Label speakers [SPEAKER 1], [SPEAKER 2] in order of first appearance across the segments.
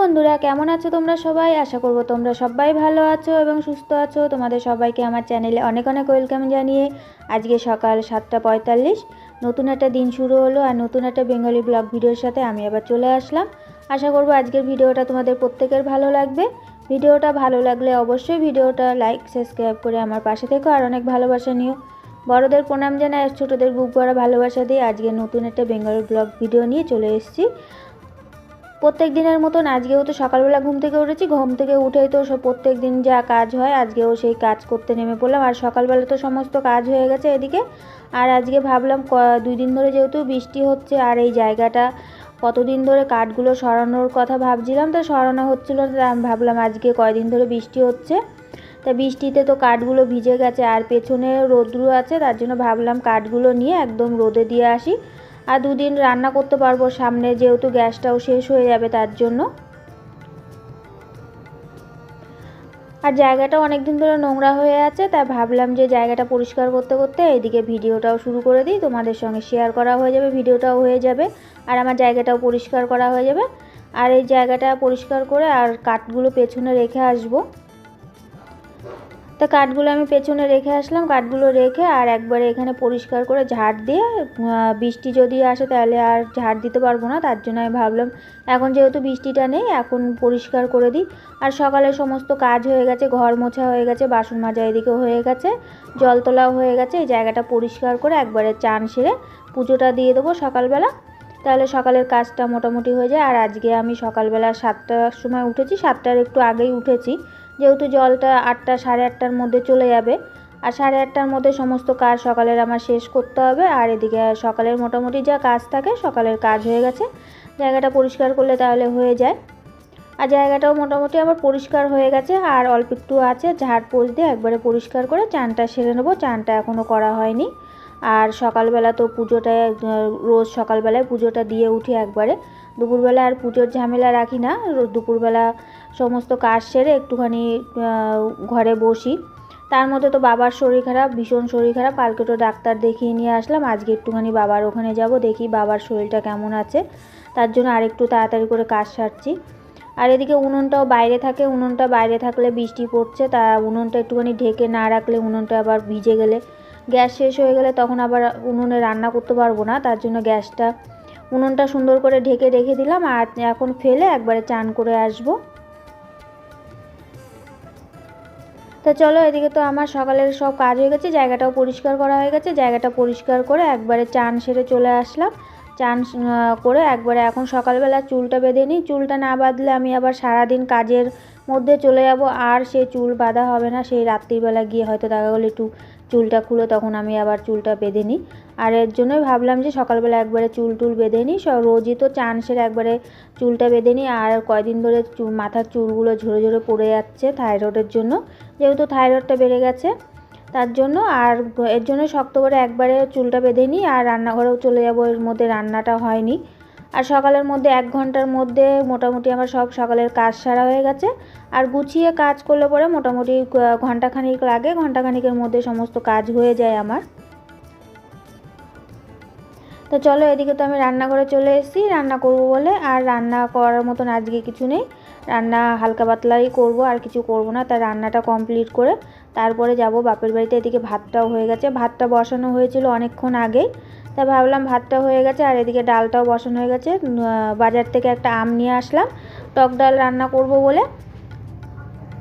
[SPEAKER 1] বন্ধুরা, কেমন আছো তোমরা সবাই? আশা করব তোমরা সবাই ভালো আছো এবং সুস্থ আছো। তোমাদের সবাইকে আমার চ্যানেলে অনেক অনেক ওয়েলকাম জানিয়ে আজকে সকাল সাতটা পঁয়তাল্লিশ, নতুন একটা দিন শুরু হলো আর নতুন একটা বেঙ্গলি ব্লগ ভিডিওর সাথে আমি আবার চলে আসলাম। আশা করব আজকের ভিডিওটা তোমাদের প্রত্যেকের ভালো লাগবে। ভিডিওটা ভালো লাগলে অবশ্যই ভিডিওটা লাইক, সাবস্ক্রাইব করে আমার পাশে থেকো আর অনেক ভালোবাসা নিও। বড়দের প্রণাম জানাই আর ছোটোদের বুক ভরা ভালোবাসা দিয়ে আজকে নতুন একটা বেঙ্গলি ব্লগ ভিডিও নিয়ে চলে এসেছি। প্রত্যেক দিনের মতন আজকেও তো সকালবেলা ঘুম থেকে উঠেছি, ঘুম থেকে উঠেই তো প্রত্যেক দিন যা কাজ হয় আজকেও সেই কাজ করতে নেমে পড়লাম। আর সকালবেলা তো সমস্ত কাজ হয়ে গেছে এদিকে। আর আজকে ভাবলাম দুই দিন ধরে যেহেতু বৃষ্টি হচ্ছে আর এই জায়গাটা কতদিন ধরে কাঠগুলো সরানোর কথা ভাবছিলাম, তো সরানো হচ্ছিল ভাবলাম আজকে কয়দিন ধরে বৃষ্টি হচ্ছে। তা বৃষ্টিতে তো কাঠগুলো ভিজে গেছে, আর পেছনে রোদ্রু আছে, তার জন্য ভাবলাম কাঠগুলো নিয়ে একদম রোদে দিয়ে আসি। আর দুদিন রান্না করতে পারব সামনে, যেহেতু গ্যাসটাও শেষ হয়ে যাবে তার জন্য। আর জায়গাটা অনেক দিন ধরে নোংরা হয়ে আছে, তাই ভাবলাম যে জায়গাটা পরিষ্কার করতে করতে এইদিকে ভিডিওটাও শুরু করে দিই। তোমাদের সঙ্গে শেয়ার করা হয়ে যাবে, ভিডিওটাও হয়ে যাবে, আর আমার জায়গাটাও পরিষ্কার করা হয়ে যাবে। আর এই জায়গাটা পরিষ্কার করে আর কাঠগুলো পেছনে রেখে আসব। তা কাঠগুলো আমি পেছনে রেখে আসলাম, কাঠগুলো রেখে আর একবারে এখানে পরিষ্কার করে ঝাড় দিয়ে বৃষ্টি যদি আসে তাহলে আর ঝাড় দিতে পারব না, তার জন্য আমি ভাবলাম এখন যেহেতু বৃষ্টিটা নেই, এখন পরিষ্কার করে দিই। আর সকালে সমস্ত কাজ হয়ে গেছে, ঘর মোছা হয়ে গেছে, বাসন মাজা এদিকে হয়ে গেছে জল তোলাও হয়ে গেছে, এই জায়গাটা পরিষ্কার করে একবারে চান সেরে পুজোটা দিয়ে দেবো সকালবেলা। তাহলে সকালের কাজটা মোটামুটি হয়ে যায়। আর আজকে আমি সকালবেলা সাতটার সময় উঠেছি, সাতটার একটু আগেই উঠেছি। যেহেতু জলটা আটটা, সাড়ে আটটার মধ্যে চলে যাবে। আর সাড়ে আটটার মধ্যে সমস্ত কাজ সকালের আমার শেষ করতে হবে। আর এদিকে সকালের মোটামুটি যা কাজ থাকে সকালের কাজ হয়ে গেছে। জায়গাটা পরিষ্কার করলে তাহলে হয়ে যায়। আর জায়গাটাও মোটামুটি আমার পরিষ্কার হয়ে গেছে। আর অল্প একটু আছে, ঝাড় পোষ দিয়ে একবারে পরিষ্কার করে চানটা সেরে নেব। চানটা এখনও করা হয়নি। আর সকালবেলা তো পুজোটায় রোজ সকালবেলায় পুজোটা দিয়ে উঠি একবারে। দুপুরবেলা আর পুজোর ঝামেলা রাখি না। দুপুরবেলা সমস্ত কাজ সেরে একটুখানি ঘরে বসি। তার মধ্যে তো বাবার শরীর খারাপ, ভীষণ শরীর খারাপ, কালকে তো ডাক্তার দেখিয়ে নিয়ে আসলাম, আজকে একটুখানি বাবার ওখানে যাব, দেখি বাবার শরীরটা কেমন আছে। তার জন্য আরেকটু তাড়াতাড়ি করে কাজ সারছি। আর এদিকে উনুনটাও বাইরে থাকে, উনুনটা বাইরে থাকলে বৃষ্টি পড়ছে, তা উনুনটা একটুখানি ঢেকে না রাখলে উনুনটা আবার ভিজে গেলে। গ্যাস শেষ হয়ে গেলে তখন আবার উনুনে রান্না করতে পারব না, তার জন্য গ্যাসটা, উনুনটা সুন্দর করে ঢেকে রেখে দিলাম, আর এখন ফেলে একবারে চান করে আসব। তো চলো এদিকে তো আমার সকালের সব কাজ হয়ে গেছে, জায়গাটাও পরিষ্কার করা হয়ে গেছে, জায়গাটা পরিষ্কার করে একবারে চান সেরে চলে আসলাম। চান করে একবারে এখন সকালবেলা চুলটা বেঁধে নিই, চুলটা না বাঁধলে আমি আবার সারাদিন কাজের মধ্যে চলে যাব, আর সে চুল বাঁধা হবে না, সেই রাত্রিবেলা গিয়ে হয়তো দেখা গেলো একটু চুলটা খুলে তখন আমি আবার চুলটা বেঁধে নিই। আর এর জন্যই ভাবলাম যে সকালবেলা একবারে চুল টুল বেঁধে নিই। রোজই তো চান সেরে একবারে চুলটা বেঁধে নিই। আর কয়দিন ধরে মাথার চুলগুলো ঝরে ঝরে পড়ে যাচ্ছে থাইরয়েডের জন্য। যেহেতু থাইরয়েডটা বেড়ে গেছে, তার জন্য আর এর জন্য শক্ত করে একবারে চুলটা বেঁধে নিই। আর রান্নাঘরেও চলে যাব, এর মধ্যে রান্নাটা হয়নি। আর সকালের মধ্যে এক ঘণ্টার মধ্যে মোটামুটি আমার সব সকালের কাজ সারা হয়ে গেছে। আর গুছিয়ে কাজ করলে পরে মোটামুটি ঘন্টাখানিক লাগে। ঘন্টাখানিকের মধ্যে সমস্ত কাজ হয়ে যায় আমার। তো চলো এদিকে তো আমি রান্নাঘরে চলে এসেছি, রান্না করব বলে। আর রান্না করার মতন আজকে কিছু নেই। রান্না হালকা পাতলাই করব, আর কিছু করব না। তার রান্নাটা কমপ্লিট করে তারপরে যাব বাপের বাড়িতে। এদিকে ভাতটাও হয়ে গেছে। ভাতটা বসানো হয়েছিল অনেকক্ষণ আগেই। তা ভাবলাম ভাতটা হয়ে গেছে, আর এদিকে ডালটাও বসানো হয়ে গেছে। বাজার থেকে একটা আম নিয়ে আসলাম। টক ডাল রান্না করব বলে।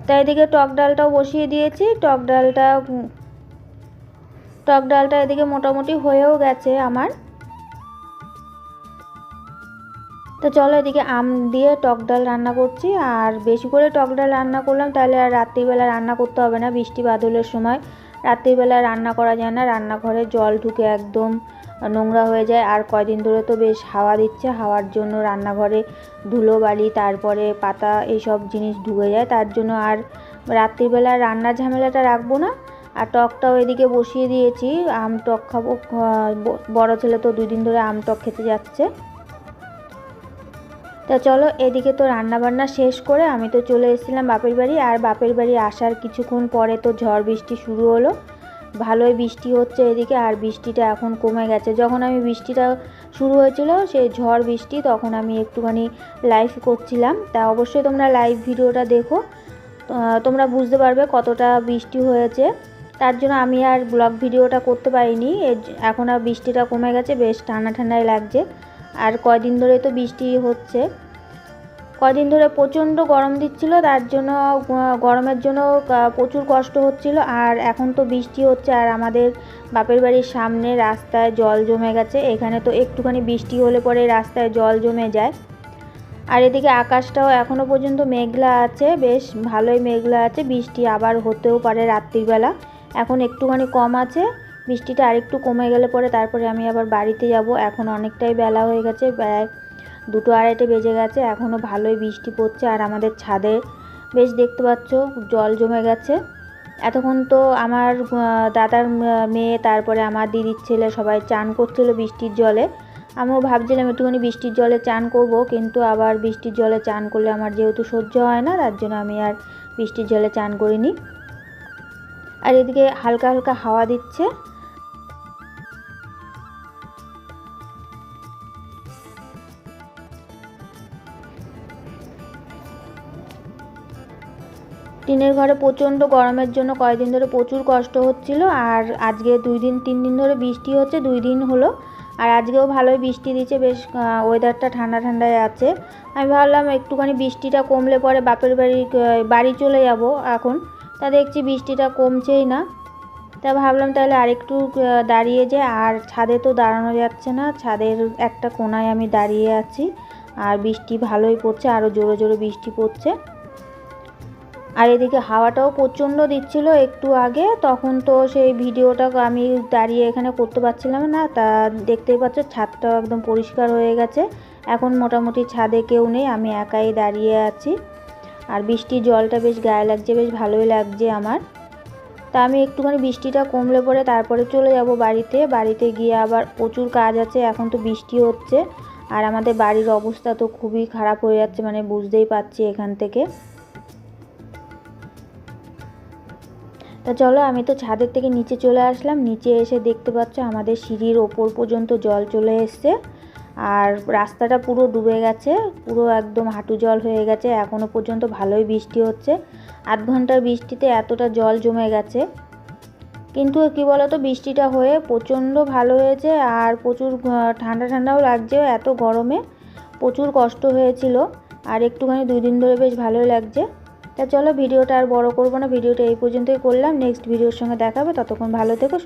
[SPEAKER 1] তাই এদিকে টক ডালটাও বসিয়ে দিয়েছি। টক ডালটা টক ডালটা এদিকে মোটামুটি হয়েও গেছে আমার। তো চলো এদিকে আম দিয়ে টক ডাল রান্না করছি। আর বেশি করে টক ডাল রান্না করলাম, তাহলে আর রাত্রিবেলা রান্না করতে হবে না বৃষ্টি বাদলের সময়। রাত্রিবেলা রান্না করা যায় না, রান্নাঘরে জল ঢুকে একদম নোংরা হয়ে যায়। আর কয়দিন ধরে তো বেশ হাওয়া দিচ্ছে, হাওয়ার জন্য রান্নাঘরে ধুলো বালি, তারপরে পাতা এইসব জিনিস ঢুকে যায়। তার জন্য আর রাত্রিবেলা রান্নার ঝামেলাটা রাখব না। আর টকটাও এদিকে বসিয়ে দিয়েছি, আম টক খাব বড়ো ছেলে তো দুই দিন ধরে আম টক খেতে যাচ্ছে। তা চলো, এদিকে তো রান্নাবান্না শেষ করে আমি তো চলে এসেছিলাম বাপের বাড়ি, আর বাপের বাড়ি আসার কিছুক্ষণ পরে তো ঝড় বৃষ্টি শুরু হলো। ভালোই বৃষ্টি হচ্ছে এদিকে, আর বৃষ্টিটা এখন কমে গেছে। যখন আমি বৃষ্টিটা শুরু হয়েছিল, সেই ঝড় বৃষ্টি, তখন আমি একটুখানি লাইভ করছিলাম। তা অবশ্যই তোমরা লাইভ ভিডিওটা দেখো। তোমরা বুঝতে পারবে কতটা বৃষ্টি হয়েছে। তার জন্য আমি আর ব্লগ ভিডিওটা করতে পারিনি। এখন আর বৃষ্টিটা কমে গেছে, বেশ ঠান্ডা ঠান্ডাই লাগছে। আর কয়দিন ধরে তো বৃষ্টি হচ্ছে। কয়দিন ধরে প্রচণ্ড গরম দিচ্ছিল, তার জন্য গরমের জন্য প্রচুর কষ্ট হচ্ছিল আর এখন তো বৃষ্টি হচ্ছে আর আমাদের বাপের বাড়ির সামনে রাস্তায় জল জমে গেছে। এখানে তো একটুখানি বৃষ্টি হলে পরে রাস্তায় জল জমে যায়। আর এদিকে আকাশটাও এখনও পর্যন্ত মেঘলা আছে, বেশ ভালোই মেঘলা আছে। বৃষ্টি আবার হতেও পারে রাত্রিবেলা। এখন একটুখানি কম আছে। বৃষ্টিটা আরেকটু কমে গেলে পরে তারপরে আমি আবার বাড়িতে যাব। এখন অনেকটাই বেলা হয়ে গেছে, প্রায় দুটো আড়াইটে বেজে গেছে। এখনও ভালোই বৃষ্টি পড়ছে আর আমাদের ছাদে বেশ দেখতে পাচ্ছ জল জমে গেছে। এতক্ষণ তো আমার দাদার মেয়ে, তারপরে আমার দিদির ছেলে সবাই চান করছিল বৃষ্টির জলে। আমিও ভাবছিলাম একটুখানি বৃষ্টির জলে চান করব, কিন্তু আবার বৃষ্টির জলে চান করলে আমার যেহেতু সহ্য হয় না, তার জন্য আমি আর বৃষ্টির জলে চান করিনি। আর এদিকে হালকা হালকা হাওয়া দিচ্ছে। টিনের ঘরে প্রচণ্ড গরমের জন্য কয়েকদিন ধরে প্রচুর কষ্ট হচ্ছিল আর আজকে দুই দিন, তিন দিন ধরে বৃষ্টি হচ্ছে, দুই দিন হলো। আর আজকেও ভালোই বৃষ্টি দিচ্ছে, বেশ ওয়েদারটা ঠান্ডা ঠান্ডায় আছে। আমি ভাবলাম একটুখানি বৃষ্টিটা কমলে পরে বাপের বাড়ি বাড়ি চলে যাব এখন। তা দেখছি বৃষ্টিটা কমছেই না। তা ভাবলাম তাহলে আরেকটু দাঁড়িয়ে যে আর ছাদে তো দাঁড়ানো যাচ্ছে না, ছাদের একটা কোনায় আমি দাঁড়িয়ে আছি। আর বৃষ্টি ভালোই পড়ছে আরও জোরে জোরে বৃষ্টি পড়ছে। আর এদিকে হাওয়াটাও প্রচণ্ড দিচ্ছিল একটু আগে, তখন তো সেই ভিডিওটা আমি দাঁড়িয়ে এখানে করতে পারছিলাম না, তা দেখতেই পাচ্ছ ছাদটাও একদম পরিষ্কার হয়ে গেছে। এখন মোটামুটি ছাদে কেউ নেই, আমি একাই দাঁড়িয়ে আছি। আর বৃষ্টির জলটা বেশ গায়ে লাগছে, বেশ ভালোই লাগছে আমার। তা আমি একটুখানি বৃষ্টিটা কমলে পরে তারপরে চলে যাব বাড়িতে। বাড়িতে গিয়ে আবার প্রচুর কাজ আছে, এখন তো বৃষ্টি হচ্ছে। আর আমাদের বাড়ির অবস্থা তো খুবই খারাপ হয়ে যাচ্ছে মানে বুঝতেই পারছি এখান থেকে। তা চলো, আমি তো ছাদের থেকে নিচে চলে আসলাম। নিচে এসে দেখতে পাচ্ছ আমাদের সিঁড়ির ওপর পর্যন্ত জল চলে এসছে। আর রাস্তাটা পুরো ডুবে গেছে, পুরো একদম হাঁটু জল হয়ে গেছে। এখনও পর্যন্ত ভালোই বৃষ্টি হচ্ছে। আধ ঘণ্টার বৃষ্টিতে এতটা জল জমে গেছে। কিন্তু কি বলতো, বৃষ্টিটা হয়ে প্রচণ্ড ভালো হয়েছে আর প্রচুর ঠান্ডা ঠান্ডাও লাগছে, এত গরমে প্রচুর কষ্ট হয়েছিল। আর একটুখানি দুই দিন ধরে বেশ ভালোই লাগছে। তা চলো ভিডিওটা আর বড় করব না, ভিডিওটা এই পর্যন্তই করলাম। নেক্সট ভিডিওর সঙ্গে দেখাবে, ততক্ষণ ভালো থেকো